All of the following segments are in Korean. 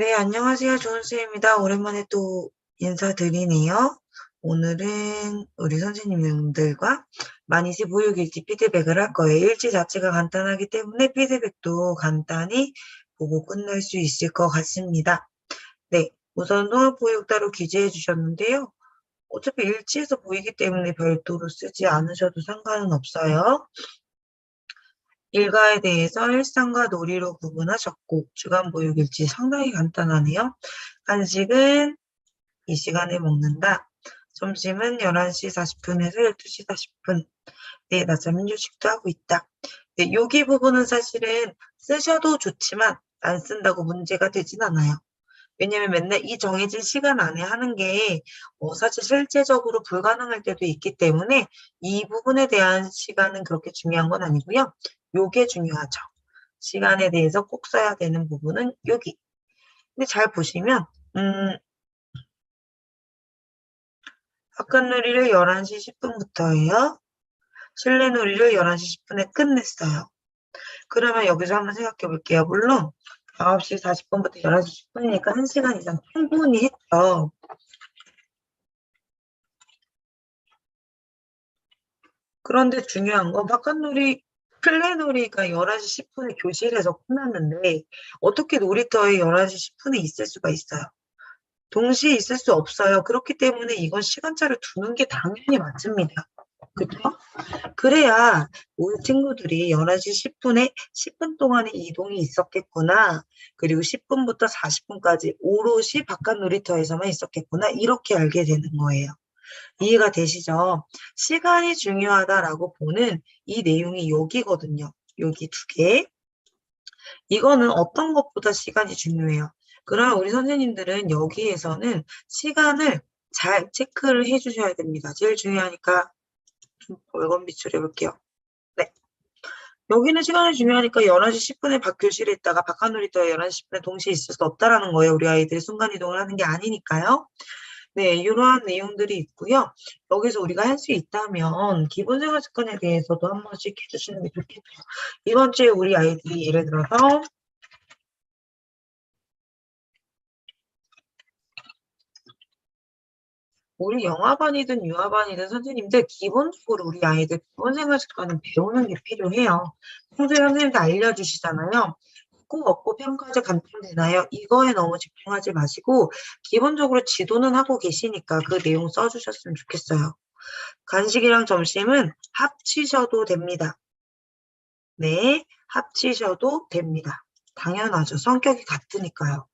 네, 안녕하세요. 조은수입니다. 오랜만에 또 인사드리네요. 오늘은 우리 선생님들과 만이시 보육일지 피드백을 할 거예요. 일지 자체가 간단하기 때문에 피드백도 간단히 보고 끝날 수 있을 것 같습니다. 네, 우선 통합보육 따로 기재해 주셨는데요. 어차피 일지에서 보이기 때문에 별도로 쓰지 않으셔도 상관은 없어요. 일과에 대해서 일상과 놀이로 구분하셨고 주간 보육 일지 상당히 간단하네요. 간식은 이 시간에 먹는다. 점심은 11시 40분에서 12시 40분. 네, 낮잠은 휴식도 하고 있다. 네, 여기 부분은 사실은 쓰셔도 좋지만 안 쓴다고 문제가 되진 않아요. 왜냐면 맨날 이 정해진 시간 안에 하는 게 어, 사실 실제적으로 불가능할 때도 있기 때문에 이 부분에 대한 시간은 그렇게 중요한 건 아니고요. 요게 중요하죠. 시간에 대해서 꼭 써야 되는 부분은 여기. 근데 잘 보시면 음, 바깥놀이를 11시 10분부터예요. 실내 놀이를 11시 10분에 끝냈어요. 그러면 여기서 한번 생각해 볼게요. 물론 9시 40분부터 11시 10분이니까 1시간 이상 충분히 했죠. 그런데 중요한 건 바깥놀이 플래놀이가 11시 10분에 교실에서 끝났는데 어떻게 놀이터에 11시 10분에 있을 수가 있어요? 동시에 있을 수 없어요. 그렇기 때문에 이건 시간차를 두는 게 당연히 맞습니다. 그죠? 그래야 우리 친구들이 11시 10분에 10분 동안의 이동이 있었겠구나. 그리고 10분부터 40분까지 오롯이 바깥 놀이터에서만 있었겠구나. 이렇게 알게 되는 거예요. 이해가 되시죠? 시간이 중요하다라고 보는 이 내용이 여기거든요. 여기 두 개. 이거는 어떤 것보다 시간이 중요해요. 그러면 우리 선생님들은 여기에서는 시간을 잘 체크를 해주셔야 됩니다. 제일 중요하니까 좀 벌건 빛을 해볼게요. 네. 여기는 시간이 중요하니까 11시 10분에 밖 교실에 있다가 바깥 놀이터에 11시 10분에 동시에 있을 수 없다라는 거예요. 우리 아이들이 순간이동을 하는 게 아니니까요. 네, 이러한 내용들이 있고요. 여기서 우리가 할 수 있다면 기본 생활 습관에 대해서도 한 번씩 해주시는 게 좋겠죠. 이번 주에 우리 아이들이 예를 들어서 우리 영화반이든 유아반이든 선생님들 기본적으로 우리 아이들 기본 생활 습관은 배우는 게 필요해요. 선생님들 알려주시잖아요. 있고 없고 평가제 감점되나요? 이거에 너무 집중하지 마시고 기본적으로 지도는 하고 계시니까 그 내용 써주셨으면 좋겠어요. 간식이랑 점심은 합치셔도 됩니다. 네, 합치셔도 됩니다. 당연하죠. 성격이 같으니까요.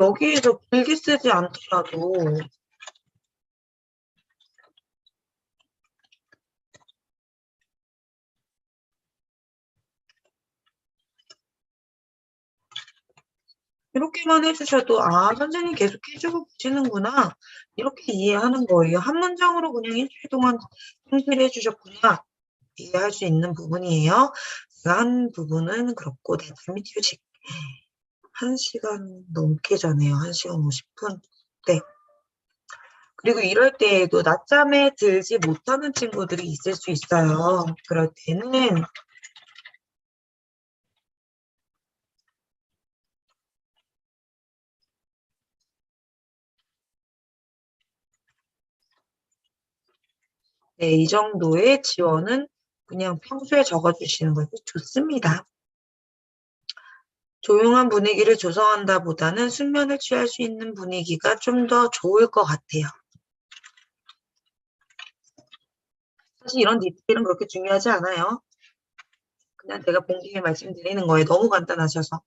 여기에서 길게 쓰지 않더라도 이렇게만 해주셔도 아 선생님 계속 해주고 계시는구나 이렇게 이해하는 거예요. 한 문장으로 그냥 일주일 동안 성실히 해주셨구나 이해할 수 있는 부분이에요. 한 부분은 그렇고 대담이 휴식 1시간 넘게 자네요. 1시간 50분. 네. 그리고 이럴 때에도 낮잠에 들지 못하는 친구들이 있을 수 있어요. 그럴 때는 네, 이 정도의 지원은 그냥 평소에 적어주시는 것이 좋습니다. 조용한 분위기를 조성한다 보다는 숙면을 취할 수 있는 분위기가 좀 더 좋을 것 같아요. 사실 이런 디테일은 그렇게 중요하지 않아요. 그냥 제가 본 김에 말씀드리는 거예요. 너무 간단하셔서.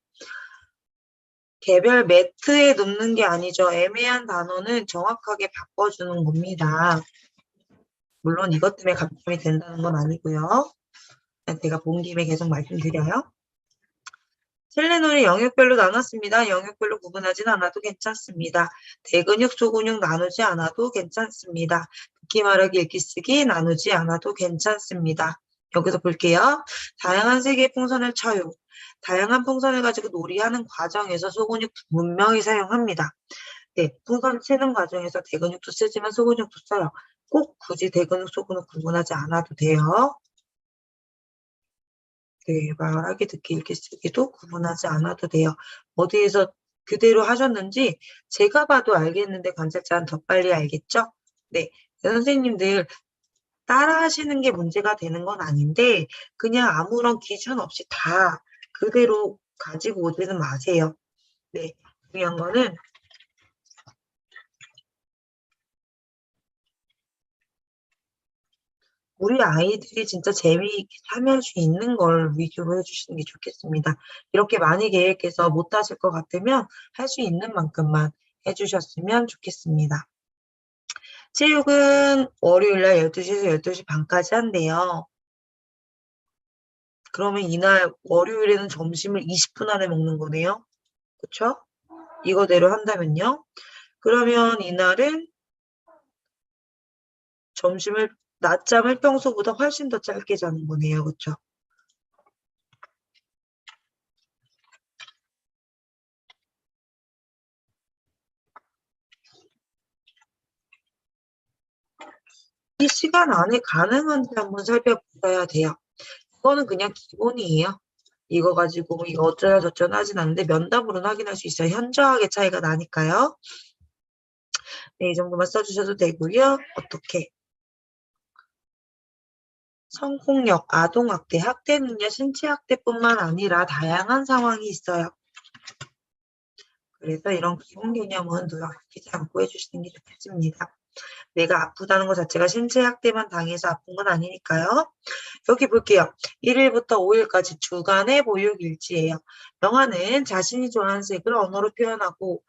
개별 매트에 눕는 게 아니죠. 애매한 단어는 정확하게 바꿔주는 겁니다. 물론 이것 때문에 감점이 된다는 건 아니고요. 제가 본 김에 계속 말씀드려요. 실내놀이 영역별로 나눴습니다. 영역별로 구분하진 않아도 괜찮습니다. 대근육, 소근육 나누지 않아도 괜찮습니다. 듣기 말하기 읽기 쓰기 나누지 않아도 괜찮습니다. 여기서 볼게요. 다양한 세계의 풍선을 쳐요. 다양한 풍선을 가지고 놀이하는 과정에서 소근육 분명히 사용합니다. 네, 풍선 치는 과정에서 대근육도 쓰지만 소근육도 써요. 꼭 굳이 대근육, 소근육 구분하지 않아도 돼요. 네, 말하기, 듣기, 읽기, 쓰기도 구분하지 않아도 돼요. 어디에서 그대로 하셨는지 제가 봐도 알겠는데 관찰자는 더 빨리 알겠죠? 네, 선생님들 따라 하시는 게 문제가 되는 건 아닌데 그냥 아무런 기준 없이 다 그대로 가지고 오지는 마세요. 네, 중요한 거는 우리 아이들이 진짜 재미있게 참여할 수 있는 걸 위주로 해주시는 게 좋겠습니다. 이렇게 많이 계획해서 못 하실 것 같으면 할 수 있는 만큼만 해주셨으면 좋겠습니다. 체육은 월요일날 12시에서 12시 반까지 한대요. 그러면 이날 월요일에는 점심을 20분 안에 먹는 거네요. 그쵸? 이거대로 한다면요. 그러면 이날은 점심을 낮잠을 평소보다 훨씬 더 짧게 자는 거네요. 그쵸? 이 시간 안에 가능한지 한번 살펴보셔야 돼요. 이거는 그냥 기본이에요. 이거 가지고 이거 어쩌나 저쩌나 하진 않는데 면담으로는 확인할 수 있어요. 현저하게 차이가 나니까요. 네, 이 정도만 써주셔도 되고요. 어떻게? 성폭력, 아동학대, 학대는요, 신체학대뿐만 아니라 다양한 상황이 있어요. 그래서 이런 기본 개념은 누락 아끼지 않고 해주시는 게 좋겠습니다. 내가 아프다는 것 자체가 신체학대만 당해서 아픈 건 아니니까요. 여기 볼게요. 1일부터 5일까지 주간의 보육일지예요. 영화는 자신이 좋아하는 색을 언어로 표현하고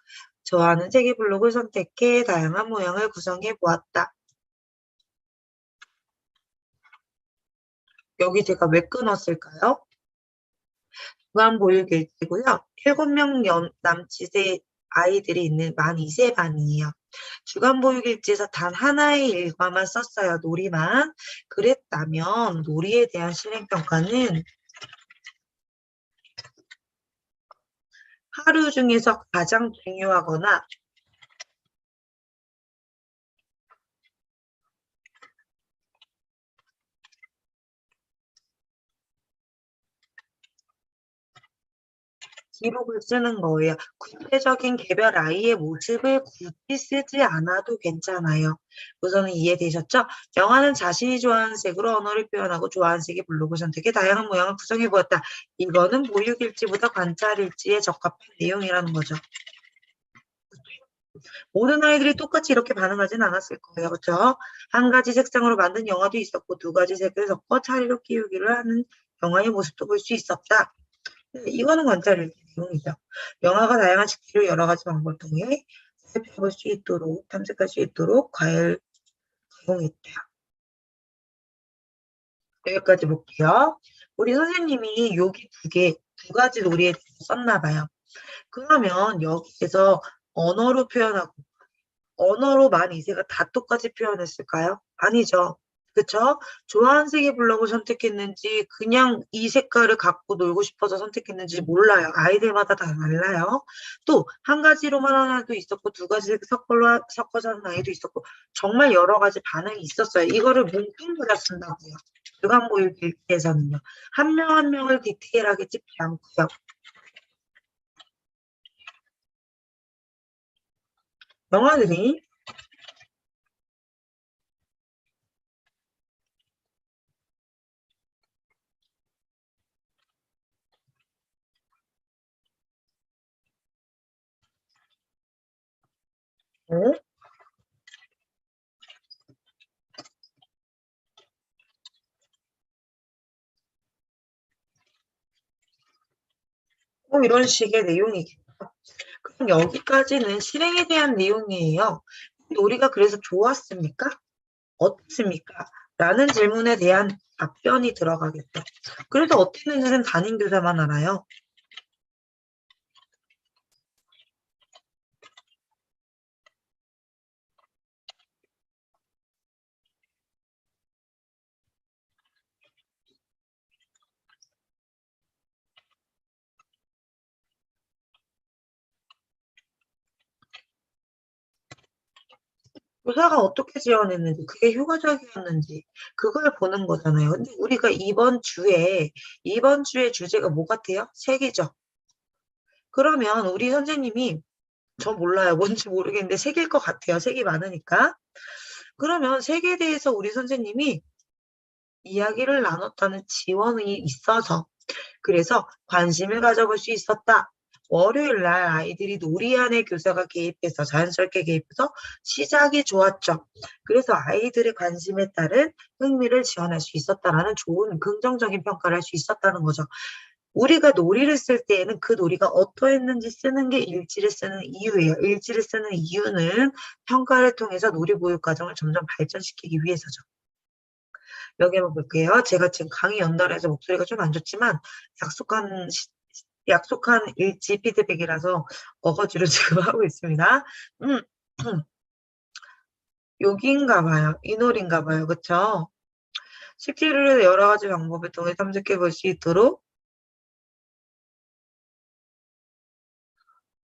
좋아하는 색의 블록을 선택해 다양한 모양을 구성해 보았다. 여기 제가 왜 끊었을까요? 주간 보육 일지고요. 7명 남짓의 아이들이 있는 만 2세 반이에요. 주간 보육일지에서 단 하나의 일과만 썼어요. 놀이만. 그랬다면 놀이에 대한 실행평가는 하루 중에서 가장 중요하거나 기록을 쓰는 거예요. 구체적인 개별 아이의 모습을 굳이 쓰지 않아도 괜찮아요. 우선은 이해되셨죠? 영화는 자신이 좋아하는 색으로 언어를 표현하고 좋아하는 색의 블록을 선택해 다양한 모양을 구성해 보았다. 이거는 보육일지보다 관찰일지에 적합한 내용이라는 거죠. 모든 아이들이 똑같이 이렇게 반응하진 않았을 거예요. 그렇죠? 한 가지 색상으로 만든 영화도 있었고 두 가지 색을 섞어 차례로 끼우기를 하는 영화의 모습도 볼 수 있었다. 네, 이거는 관찰일지 내용이죠. 영화가 다양한 식기를 여러 가지 방법을 통해 살펴볼 수 있도록 탐색할 수 있도록 과일 제공했대요. 여기까지 볼게요. 우리 선생님이 여기 두 개, 두 가지 놀이에 썼나 봐요. 그러면 여기에서 언어로 표현하고 언어로 만 이세가 다 똑같이 표현했을까요? 아니죠. 그쵸? 좋아하는 색의 블럭을 선택했는지 그냥 이 색깔을 갖고 놀고 싶어서 선택했는지 몰라요. 아이들마다 다 달라요. 또 한 가지로만 하나도 있었고 두 가지 섞어서, 섞어서 하는 아이도 있었고 정말 여러 가지 반응이 있었어요. 이거를 뭉뚱그려 쓴다고요. 주간보육일기에서는요. 한 명 한 명을 디테일하게 찝지 않고요. 영화들이 네. 뭐 이런 식의 내용이겠죠. 그럼 여기까지는 실행에 대한 내용이에요. 놀이가 그래서 좋았습니까? 어떻습니까? 라는 질문에 대한 답변이 들어가겠죠. 그래서 어땠는지는 담임교사만 알아요. 교사가 어떻게 지원했는지, 그게 효과적이었는지, 그걸 보는 거잖아요. 근데 우리가 이번 주에, 이번 주의 주제가 뭐 같아요? 색이죠. 그러면 우리 선생님이, 저 몰라요. 뭔지 모르겠는데 색일 것 같아요. 색이 많으니까. 그러면 색에 대해서 우리 선생님이 이야기를 나눴다는 지원이 있어서, 그래서 관심을 가져볼 수 있었다. 월요일 날 아이들이 놀이 안에 교사가 개입해서 자연스럽게 개입해서 시작이 좋았죠. 그래서 아이들의 관심에 따른 흥미를 지원할 수 있었다라는 좋은 긍정적인 평가를 할 수 있었다는 거죠. 우리가 놀이를 쓸 때에는 그 놀이가 어떠했는지 쓰는 게 일지를 쓰는 이유예요. 일지를 쓰는 이유는 평가를 통해서 놀이 보육 과정을 점점 발전시키기 위해서죠. 여기 한번 볼게요. 제가 지금 강의 연달아서 목소리가 좀 안 좋지만 약속한 시- 약속한 일지 피드백이라서 어거지로 지금 하고 있습니다. 음, 음. 여기인가 봐요. 이 놀인가 봐요. 그쵸? 식재료를 여러 가지 방법을 통해 탐색해 볼 수 있도록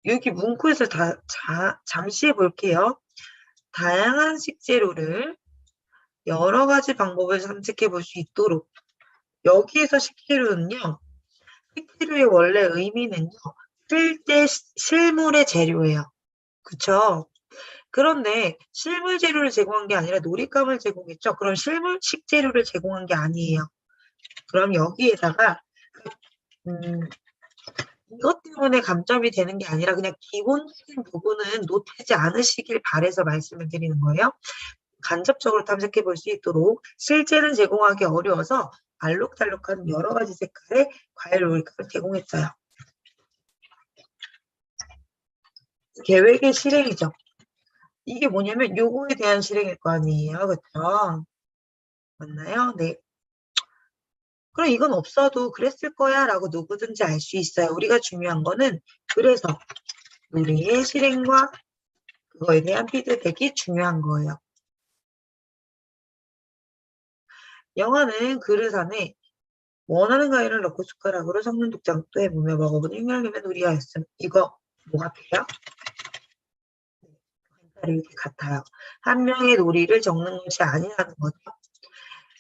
여기 문구에서 다, 자, 잠시 해볼게요. 다양한 식재료를 여러 가지 방법을 탐색해 볼 수 있도록 여기에서 식재료는요. 식재료의 원래 의미는요. 쓸때 실물의 재료예요. 그쵸? 그런데 실물 재료를 제공한 게 아니라 놀잇감을 제공했죠. 그럼 실물 식재료를 제공한 게 아니에요. 그럼 여기에다가 음, 이것 때문에 감점이 되는 게 아니라 그냥 기본적인 부분은 놓치지 않으시길 바래서 말씀을 드리는 거예요. 간접적으로 탐색해 볼 수 있도록 실제는 제공하기 어려워서 알록달록한 여러 가지 색깔의 과일 놀이감을 제공했어요. 계획의 실행이죠. 이게 뭐냐면 요거에 대한 실행일 거 아니에요. 그쵸? 맞나요? 네. 그럼 이건 없어도 그랬을 거야 라고 누구든지 알 수 있어요. 우리가 중요한 거는 그래서 우리의 실행과 그거에 대한 피드백이 중요한 거예요. 영화는 그릇 안에 원하는 과일을 넣고 숟가락으로 섞는 독장도 해보며 먹어보는 흉열림의 놀이하였음. 이거 뭐 같아요? 네, 이렇게 같아요. 한 명의 놀이를 적는 것이 아니라는 거죠.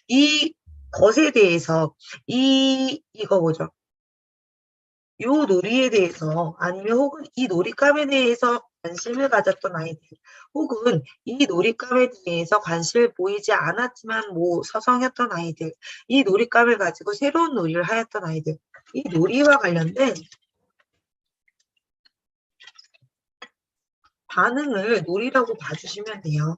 이 것에 대해서 이 이거 뭐죠? 요 놀이에 대해서 아니면 혹은 이 놀잇감에 대해서 관심을 가졌던 아이들 혹은 이 놀잇감에 대해서 관심을 보이지 않았지만 뭐 서성였던 아이들 이 놀잇감을 가지고 새로운 놀이를 하였던 아이들 이 놀이와 관련된 반응을 놀이라고 봐주시면 돼요.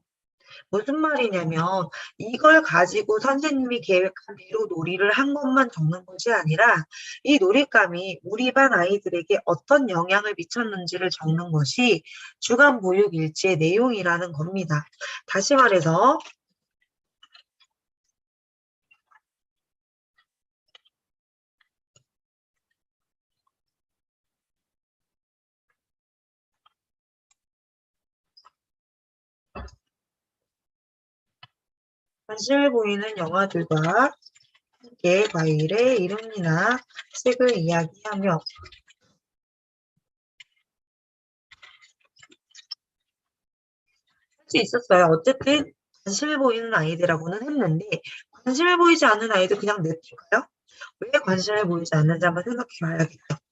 무슨 말이냐면 이걸 가지고 선생님이 계획한 대로 놀이를 한 것만 적는 것이 아니라 이 놀잇감이 우리 반 아이들에게 어떤 영향을 미쳤는지를 적는 것이 주간 보육 일지의 내용이라는 겁니다. 다시 말해서 관심을 보이는 영화들과 함께 과일의 이름이나 색을 이야기하며 할 수 있었어요. 어쨌든 관심을 보이는 아이들하고는 했는데 관심을 보이지 않는 아이들 그냥 냅둘까요? 왜 관심을 보이지 않는지 한번 생각해 봐야겠죠.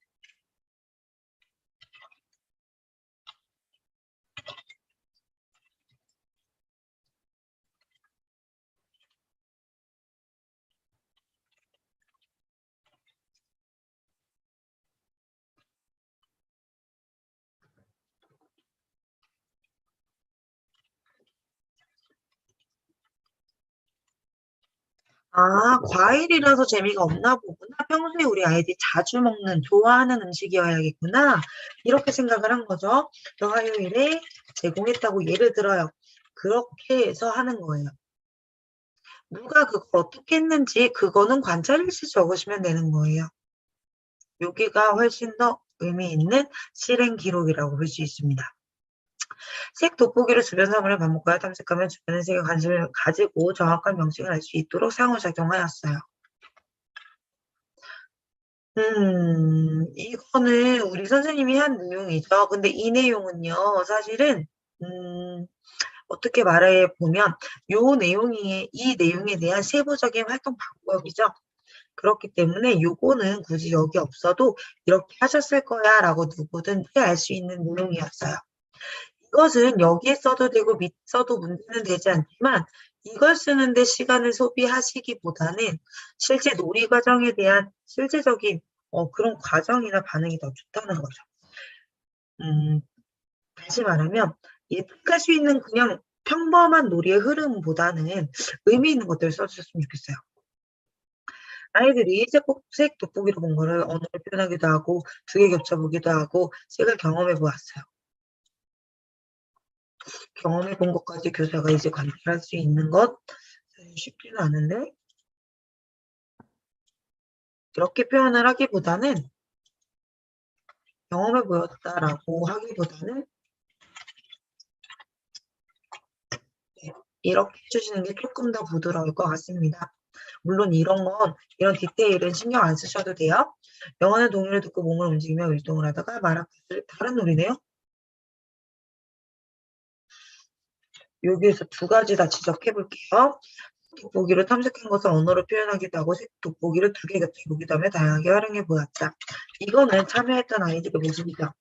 아, 과일이라서 재미가 없나 보구나. 평소에 우리 아이들이 자주 먹는, 좋아하는 음식이어야겠구나. 이렇게 생각을 한 거죠. 그래서 화요일에 제공했다고 예를 들어요. 그렇게 해서 하는 거예요. 누가 그걸 어떻게 했는지 그거는 관찰일시 적으시면 되는 거예요. 여기가 훨씬 더 의미 있는 실행 기록이라고 볼 수 있습니다. 색 돋보기를 주변 사물을 반복하여 탐색하면 주변의 색에 관심을 가지고 정확한 명칭을 알 수 있도록 상호작용하였어요. 음, 이거는 우리 선생님이 한 내용이죠. 근데 이 내용은요, 사실은, 음, 어떻게 말해 보면 요 내용이 이 내용에 대한 세부적인 활동 방법이죠. 그렇기 때문에 요거는 굳이 여기 없어도 이렇게 하셨을 거야 라고 누구든지 알 수 있는 내용이었어요. 이것은 여기에 써도 되고 밑 써도 문제는 되지 않지만 이걸 쓰는데 시간을 소비하시기보다는 실제 놀이 과정에 대한 실제적인 어, 그런 과정이나 반응이 더 좋다는 거죠. 음, 다시 말하면 예측할 수 있는 그냥 평범한 놀이의 흐름보다는 의미 있는 것들을 써주셨으면 좋겠어요. 아이들이 색 돋보기로 본 거를 언어로 표현하기도 하고 두 개 겹쳐보기도 하고 색을 경험해 보았어요. 경험해 본 것까지 교사가 이제 관찰할 수 있는 것 쉽지는 않은데 이렇게 표현을 하기보다는 경험해 보였다라고 하기보다는 네, 이렇게 해주시는 게 조금 더 부드러울 것 같습니다. 물론 이런 건 이런 디테일은 신경 안 쓰셔도 돼요. 영화는 동요를 듣고 몸을 움직이며 활동을 하다가 말아봤을 다른 놀이네요. 여기에서 두 가지 다 지적해 볼게요. 돋보기로 탐색한 것을 언어로 표현하기도 하고 색 돋보기를 두개 겹쳐보기도 하며 다양하게 활용해 보았다. 이거는 참여했던 아이들의 모습이죠.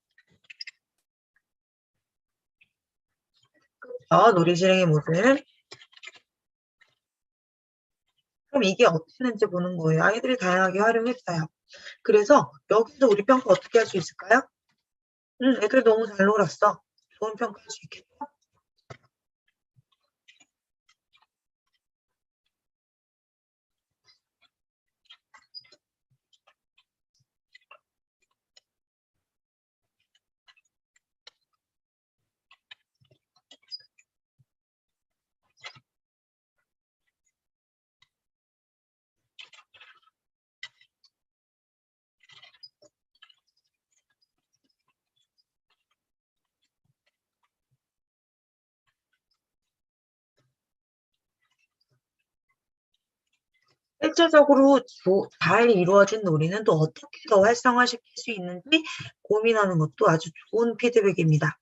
그렇죠. 놀이 실행의 모습. 그럼 이게 어떻게 되는지 보는 거예요. 아이들이 다양하게 활용했어요. 그래서 여기서 우리 평가 어떻게 할 수 있을까요? 응, 애들 너무 잘 놀았어. 좋은 평가 할 수 있겠죠? 실제적으로 조- 잘 이루어진 놀이는 또 어떻게 더 활성화시킬 수 있는지 고민하는 것도 아주 좋은 피드백입니다.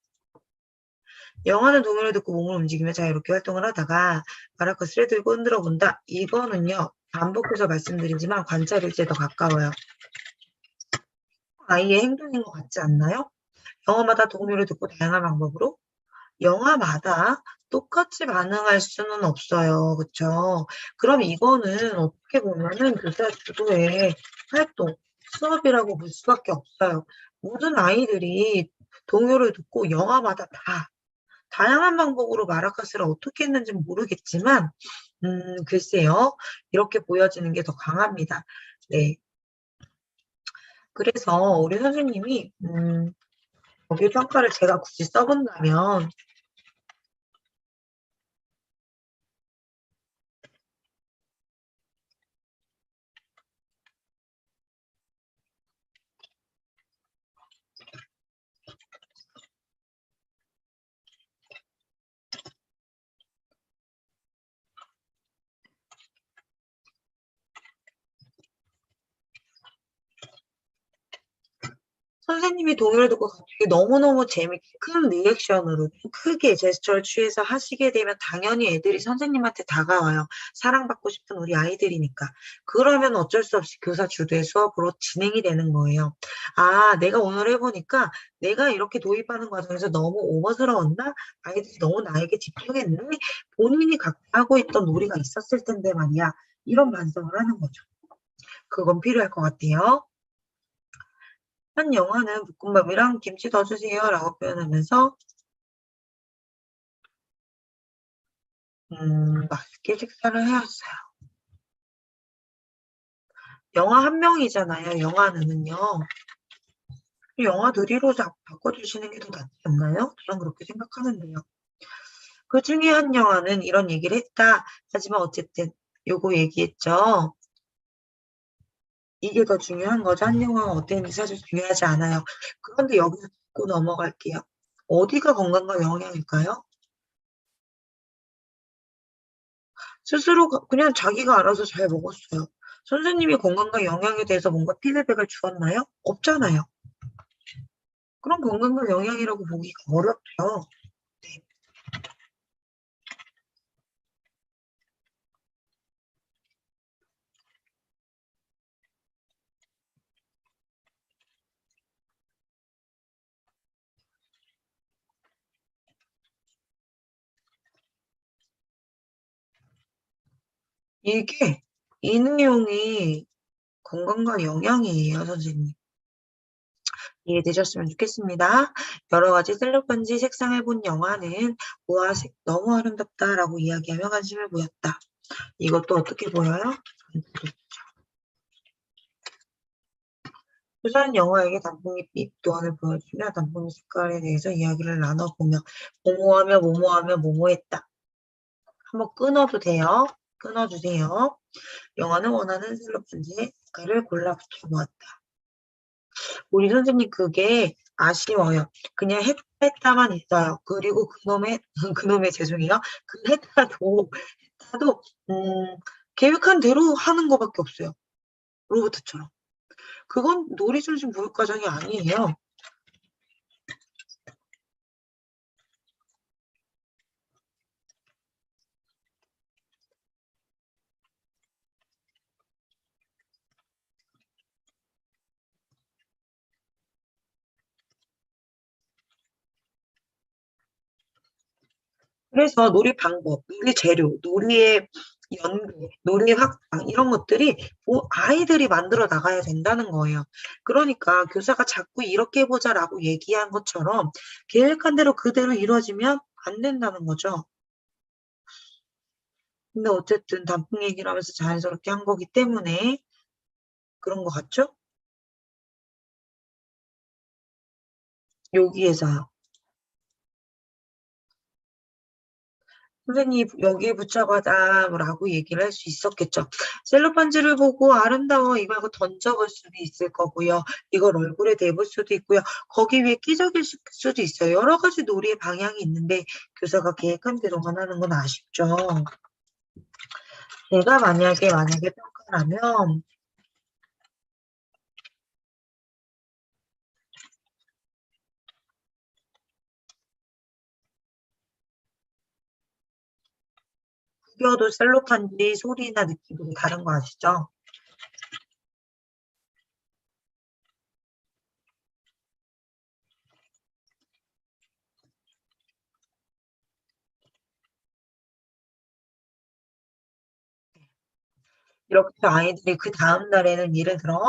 영화는 동요를 듣고 몸을 움직이며 자유롭게 활동을 하다가 마라커스를 들고 흔들어 본다. 이거는요, 반복해서 말씀드리지만 관찰일지에 더 가까워요. 아이의 행동인 것 같지 않나요? 영화마다 동요를 듣고 다양한 방법으로 영화마다 똑같이 반응할 수는 없어요. 그쵸? 그럼 이거는 어떻게 보면은 교사 주도의 활동, 수업이라고 볼 수밖에 없어요. 모든 아이들이 동요를 듣고 영화마다 다 다양한 방법으로 마라카스를 어떻게 했는지는 모르겠지만 음, 글쎄요. 이렇게 보여지는 게 더 강합니다. 네. 그래서 우리 선생님이 음, 여기 평가를 제가 굳이 써본다면 선생님이 동요를 듣고 갑자기 너무너무 재밌게 큰 리액션으로 크게 제스처를 취해서 하시게 되면 당연히 애들이 선생님한테 다가와요. 사랑받고 싶은 우리 아이들이니까. 그러면 어쩔 수 없이 교사 주도의 수업으로 진행이 되는 거예요. 아, 내가 오늘 해보니까 내가 이렇게 도입하는 과정에서 너무 오버스러웠나? 아이들이 너무 나에게 집중했네? 본인이 각자 하고 있던 놀이가 있었을 텐데 말이야. 이런 반성을 하는 거죠. 그건 필요할 것 같아요. 한 영화는 볶음밥이랑 김치 더 주세요 라고 표현하면서 음, 맛있게 식사를 해왔어요. 영화 한 명이잖아요. 영화는요. 영화 들이로 바꿔주시는 게 더 낫지 않나요? 저는 그렇게 생각하는데요. 그 중에 한 영화는 이런 얘기를 했다. 하지만 어쨌든 요거 얘기했죠. 이게 더 중요한 거죠. 한 영화가 어땠는지 사실 중요하지 않아요. 그런데 여기서 듣고 넘어갈게요. 어디가 건강과 영양일까요? 스스로 그냥 자기가 알아서 잘 먹었어요. 선생님이 건강과 영양에 대해서 뭔가 피드백을 주었나요? 없잖아요. 그럼 건강과 영양이라고 보기가 어렵죠. 이게 이 내용이 건강과 영양이에요, 선생님. 이해되셨으면 좋겠습니다. 여러 가지 셀럽반지 색상을 본 영화는 보아색 너무 아름답다라고 이야기하며 관심을 보였다. 이것도 어떻게 보여요? 우선 영화에게 단풍잎 또한을 보여주며 단풍잎 색깔에 대해서 이야기를 나눠보며 모모하며 모모하며 모모했다. 한번 끊어도 돼요. 끊어주세요. 영화는 원하는 셀럽반지의 색깔을 골라 붙여보았다. 우리 선생님 그게 아쉬워요. 그냥 했다 했다만 있어요. 그리고 그놈의 그놈의 죄송해요. 그 했다도 했다도 음, 계획한 대로 하는 것밖에 없어요. 로봇처럼. 그건 놀이중심 교육과정이 아니에요. 그래서 놀이 방법, 놀이 재료, 놀이의 연계, 놀이 확장 이런 것들이 뭐 아이들이 만들어 나가야 된다는 거예요. 그러니까 교사가 자꾸 이렇게 해보자라고 얘기한 것처럼 계획한 대로 그대로 이루어지면 안 된다는 거죠. 근데 어쨌든 단풍 얘기를 하면서 자연스럽게 한 거기 때문에 그런 것 같죠? 여기에서 선생님 여기에 붙여봐라 라고 얘기를 할 수 있었겠죠. 셀로반지를 보고 아름다워 하고 던져볼 수도 있을 거고요. 이걸 얼굴에 대볼 수도 있고요. 거기 위에 끼적일 수도 있어요. 여러 가지 놀이의 방향이 있는데 교사가 계획한 대로만 하는 건 아쉽죠. 내가 만약에 만약에 평가라면 구겨도 셀로판지 소리나 느낌이 다른 거 아시죠? 이렇게 아이들이 그 다음 날에는 예를 들어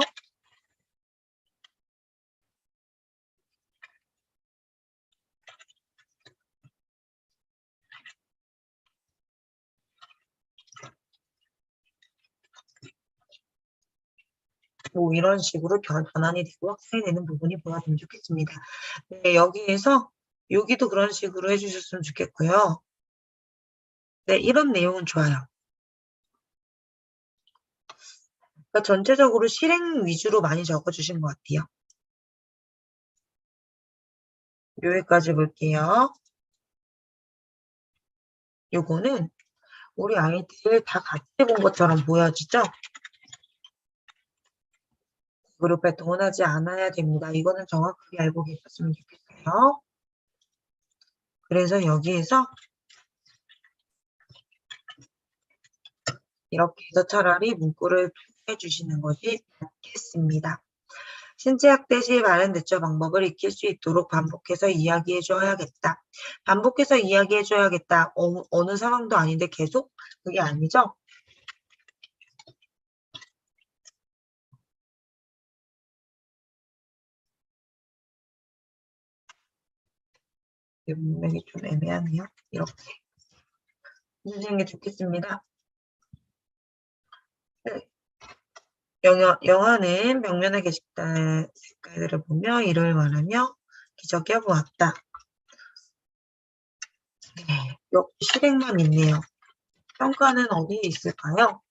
뭐 이런 식으로 변, 변환이 되고 확산이 되는 부분이 보여주면 좋겠습니다. 네, 여기에서 여기도 그런 식으로 해주셨으면 좋겠고요. 네, 이런 내용은 좋아요. 그러니까 전체적으로 실행 위주로 많이 적어주신 것 같아요. 여기까지 볼게요. 요거는 우리 아이들 다 같이 본 것처럼 보여지죠? 그룹 활동은 하지 않아야 됩니다. 이거는 정확하게 알고 계셨으면 좋겠어요. 그래서 여기에서 이렇게 해서 차라리 문구를 해주시는 것이 낫겠습니다. 신체학 대 시 말은 대처 방법을 익힐 수 있도록 반복해서 이야기해 줘야겠다. 반복해서 이야기해 줘야겠다. 어, 어느 상황도 아닌데 계속? 그게 아니죠? 문맥이 좀 애매하네요. 이렇게 해주시는 게 좋겠습니다. 네. 영화, 영화는 벽면에 게시된 색깔들을 보며 이를 말하며 기적해 보았다. 네, 여기 실행만 있네요. 평가는 어디에 있을까요?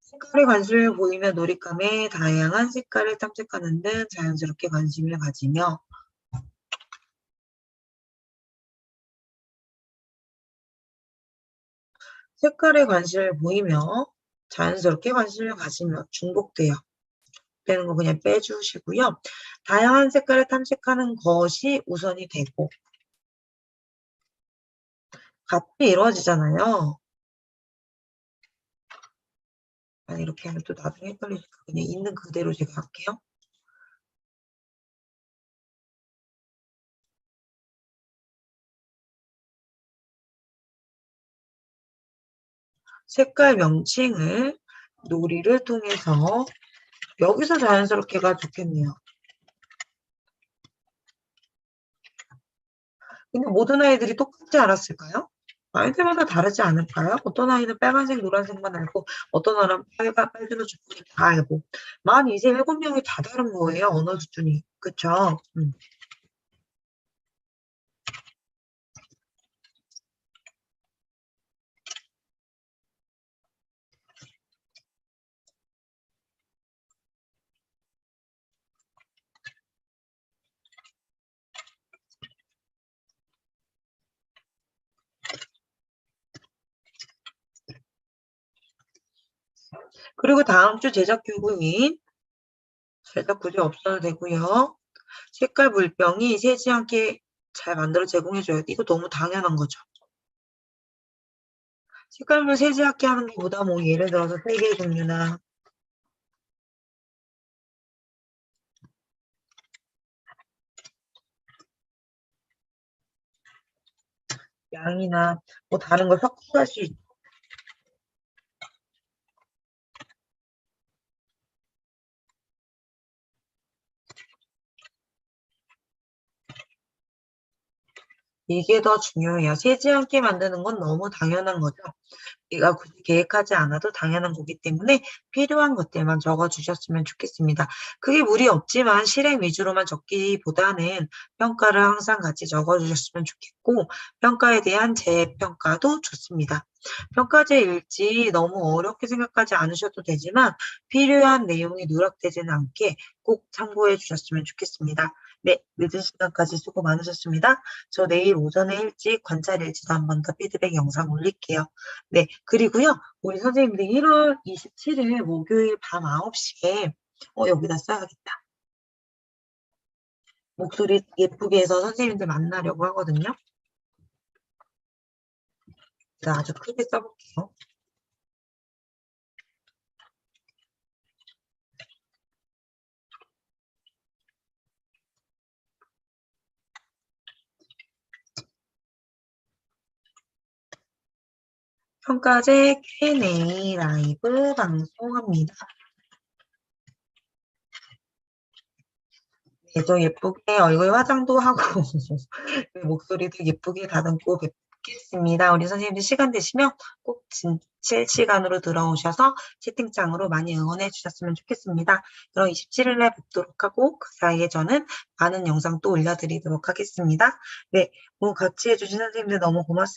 색깔에 관심을 보이며 놀잇감에 다양한 색깔을 탐색하는 등 자연스럽게 관심을 가지며 색깔에 관심을 보이며 자연스럽게 관심을 가지며 중복돼요. 되는 거 그냥 빼주시고요. 다양한 색깔을 탐색하는 것이 우선이 되고 같이 이루어지잖아요. 아니 이렇게 하면 또 나중에 헷갈리니까 그냥 있는 그대로 제가 할게요. 색깔 명칭을 놀이를 통해서 여기서 자연스럽게가 좋겠네요. 근데 모든 아이들이 똑같지 않았을까요? 아이들마다 다르지 않을까요? 어떤 아이는 빨간색, 노란색만 알고 어떤 아이는 빨간, 빨주노, 주황색 다 알고 만 이제 일곱 명이 다 다른 거예요. 언어 수준이. 그쵸? 음. 그리고 다음 주 제작 교구인 제작 구제 없어도 되고요. 색깔 물병이 새지 않게 잘 만들어 제공해줘요. 이거 너무 당연한 거죠. 색깔물 새지 않게 하는 것보다 뭐 예를 들어서 세 개의 종류나 양이나 뭐 다른 걸 섞어서 할 수 있죠. 이게 더 중요해요. 새지 않게 만드는 건 너무 당연한 거죠. 내가 굳이 계획하지 않아도 당연한 거기 때문에 필요한 것들만 적어주셨으면 좋겠습니다. 그게 무리 없지만 실행 위주로만 적기보다는 평가를 항상 같이 적어주셨으면 좋겠고 평가에 대한 재평가도 좋습니다. 평가제 일지 너무 어렵게 생각하지 않으셔도 되지만 필요한 내용이 누락되지는 않게 꼭 참고해 주셨으면 좋겠습니다. 네, 늦은 시간까지 수고 많으셨습니다. 저 내일 오전에 일찍 관찰 일지도 한 번 더 피드백 영상 올릴게요. 네, 그리고요, 우리 선생님들이 1월 27일 목요일 밤 9시에, 어, 여기다 써야겠다. 목소리 예쁘게 해서 선생님들 만나려고 하거든요. 제가 아주 크게 써볼게요. 평가제 Q&A 라이브 방송합니다. 네, 저 예쁘게 얼굴 화장도 하고 목소리도 예쁘게 다듬고 뵙겠습니다. 우리 선생님들 시간 되시면 꼭 실시간으로 들어오셔서 채팅창으로 많이 응원해 주셨으면 좋겠습니다. 그럼 27일에 뵙도록 하고 그 사이에 저는 많은 영상 또 올려드리도록 하겠습니다. 네, 뭐 같이 해주신 선생님들 너무 고맙습니다.